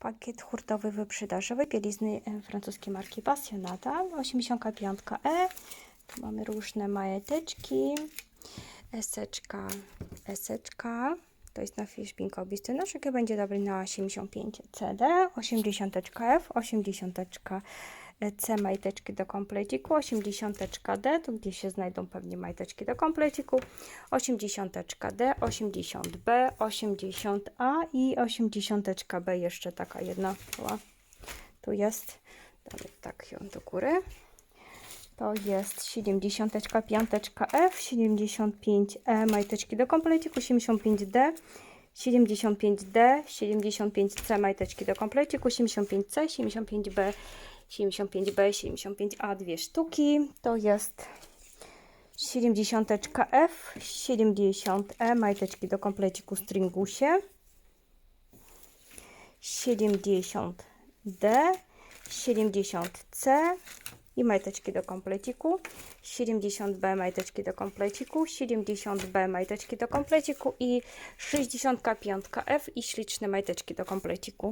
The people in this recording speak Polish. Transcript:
Pakiet hurtowy wyprzedażowy bielizny e, francuskiej marki Passionata 85E. Tu mamy różne majeteczki. Eseczka, eseczka. To jest na fiszbinko bistynoszek i będzie dobry na 85 CD, 80 F, 80 C majteczki do kompleciku, 80 D, tu gdzie się znajdą pewnie majteczki do kompleciku, 80 D, 80 B, 80 A i 80 B jeszcze taka jedna była. Tu jest, tak ją do góry. To jest 75 F, 75 E, majteczki do kompleciku, 75D, 75D, 75C, majteczki do kompleciku, 75C, 75B, 75B, 75A, dwie sztuki. To jest 70 F, 70E, majteczki do kompleciku, stringusie, 70D, 70C i majteczki do kompleciku, 70B majteczki do kompleciku, 70B majteczki do kompleciku i 65F i śliczne majteczki do kompleciku.